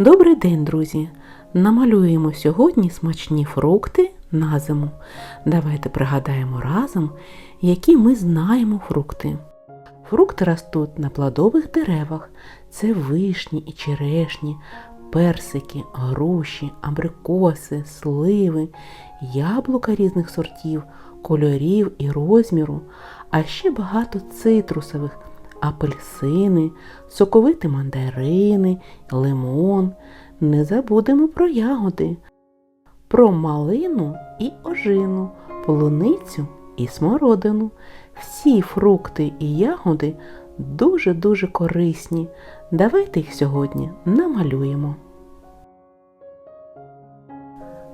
Добрий день, друзі! Намалюємо сьогодні смачні фрукти на зиму. Давайте пригадаємо разом, які ми знаємо фрукти. Фрукти ростуть на плодових деревах. Це вишні і черешні, персики, груші, абрикоси, сливи, яблука різних сортів, кольорів і розміру, а ще багато цитрусових, апельсини, соковиті мандарини, лимон. Не забудемо про ягоди, про малину і ожину, полуницю і смородину. Всі фрукти і ягоди дуже-дуже корисні. Давайте їх сьогодні намалюємо.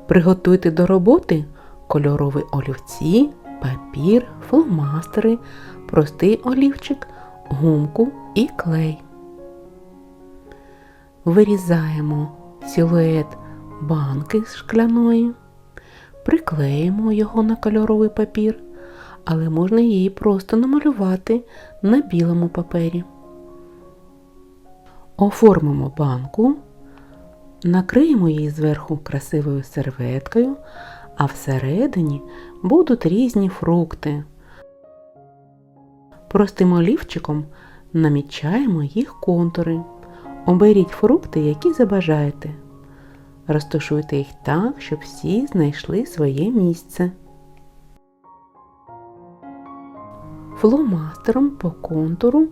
Приготуйте до роботи кольорові олівці, папір, фломастери, простий олівчик, гумку і клей. Вирізаємо силует банки шкляної, приклеїмо його на кольоровий папір, але можна її просто намалювати на білому папері. Оформимо банку, накриємо її зверху красивою серветкою, а всередині будуть різні фрукти. Простим олівчиком намічаємо їх контури. Оберіть фрукти, які забажаєте. Розташуйте їх так, щоб всі знайшли своє місце. Фломастером по контуру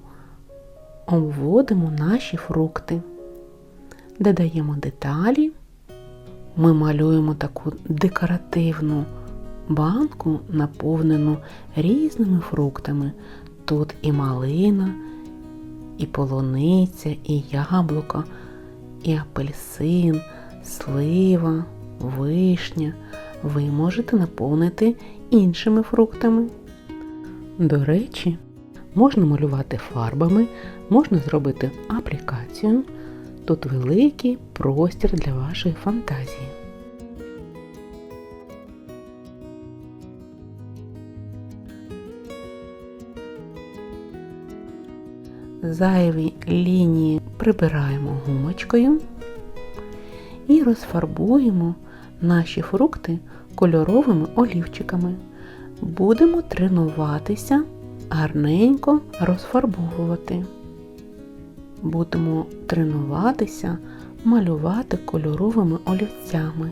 обводимо наші фрукти. Додаємо деталі. Ми малюємо таку декоративну банку, наповнену різними фруктами. Тут і малина, і полуниця, і яблуко, і апельсин, слива, вишня. Ви можете наповнити іншими фруктами. До речі, можна малювати фарбами, можна зробити аплікацію. Тут великий простір для вашої фантазії. Зайві лінії прибираємо гумочкою і розфарбуємо наші фрукти кольоровими олівчиками. Будемо тренуватися гарненько розфарбовувати. Будемо тренуватися малювати кольоровими олівцями.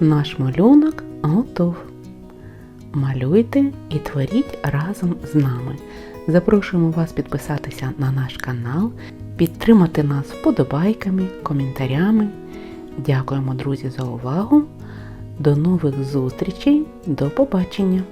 Наш малюнок готов. Малюйте і творіть разом з нами. Запрошуємо вас підписатися на наш канал, підтримати нас вподобайками, коментарями. Дякуємо, друзі, за увагу. До нових зустрічей. До побачення!